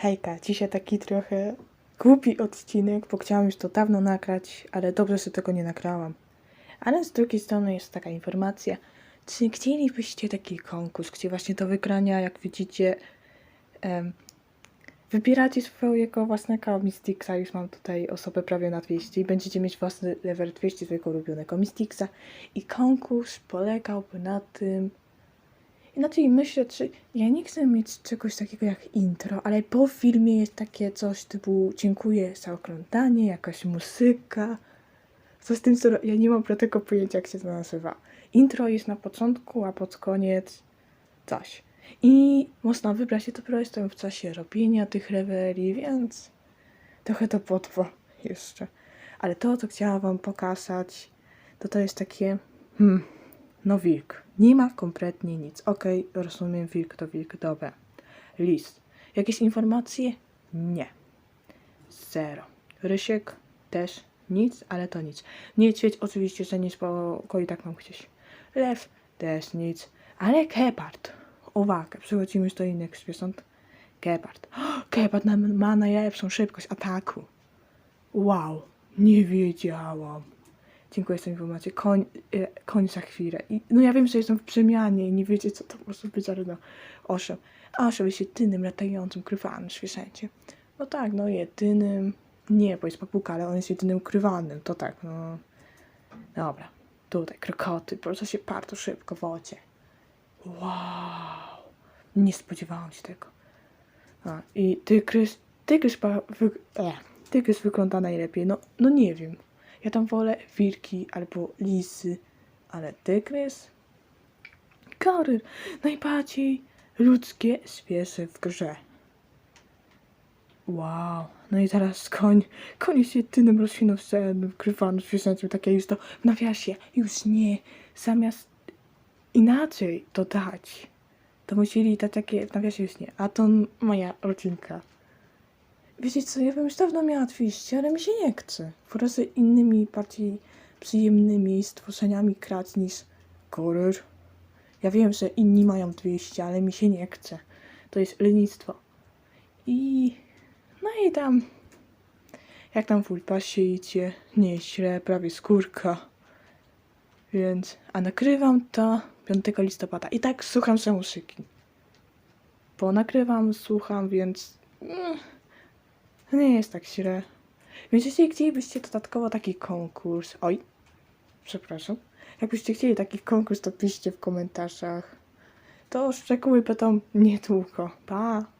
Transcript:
Hejka, dzisiaj taki trochę głupi odcinek, bo chciałam już to dawno nagrać, ale dobrze, że tego nie nagrałam. Ale z drugiej strony jest taka informacja, czy chcielibyście taki konkurs, gdzie właśnie do wygrania, jak widzicie, em, wybieracie swojego własnego Mystixa, już mam tutaj osobę prawie na 200 i będziecie mieć własny level 200 swojego ulubionego Mystixa i konkurs polegałby na tym, Inaczej myślę, czy ja nie chcę mieć czegoś takiego jak intro, ale po filmie jest takie coś typu dziękuję za oglądanie, jakaś muzyka. Co z tym, co ja nie mam tego pojęcia, jak się to nazywa. Intro jest na początku, a pod koniec coś. I można wybrać, ja dopiero jestem w czasie robienia tych reweli, więc trochę to potrwa jeszcze. Ale to, co chciałam wam pokazać, to to jest takie, hmm, no wilk. Nie ma kompletnie nic. Okej, rozumiem, wilk to wilk, dobra. List. Jakieś informacje? Nie. Zero. Rysiek? Też nic, ale to nic. Niedźwiedź oczywiście, że nic, bo i tak mam gdzieś. Lew? Też nic. Ale gepard. Uwaga, przechodzimy już do innych zwierząt. Gepard. Gepard ma, ma najlepszą szybkość ataku. Wow, nie wiedziałam. Dziękuję za informację. Koń, e, koń za chwilę. I, no ja wiem, że jestem w przemianie i nie wiecie, co to może być, ale no. Osiem. A osiem jest jedynym latającym, ukrywanym zwierzęciem. No tak, no jedynym. Nie, bo jest papuga, ale on jest jedynym ukrywanym. To tak, no. Dobra. Tutaj, krokoty. Proszę się bardzo szybko w wodzie. Wow. Nie spodziewałam się tego. A, i tygrys. Tygrys, pa- wy, e, tygrys wygląda najlepiej. No, no nie wiem. Ja tam wolę wilki albo lisy, ale tygrys? Goryl, najbardziej ludzkie zwierzę w grze. Wow, no i teraz koń. Koń jest jedynym roślinożernym, wykrywanym zwierzęciem, takie już to w nawiasie. Już nie, zamiast inaczej to dać, to musieli dać takie w nawiasie już nie. A to moja rodzinka. Wiecie co, ja bym już dawno miała 200, ale mi się nie chce. Wolę innymi, bardziej przyjemnymi stworzeniami grać niż goryl. Ja wiem, że inni mają 200, ale mi się nie chce. To jest lenistwo. I... no i tam... Jak tam w ulpasie idzie, nieźle, prawie skórka. Więc... A nagrywam to 5 listopada. I tak słucham sobie muzyki. Bo nagrywam, słucham, więc... Mm, nie jest tak źle. Więc jeśli chcielibyście dodatkowo taki konkurs. Oj, przepraszam. Jakbyście chcieli taki konkurs, to piszcie w komentarzach. To szczegóły będą niedługo. Pa!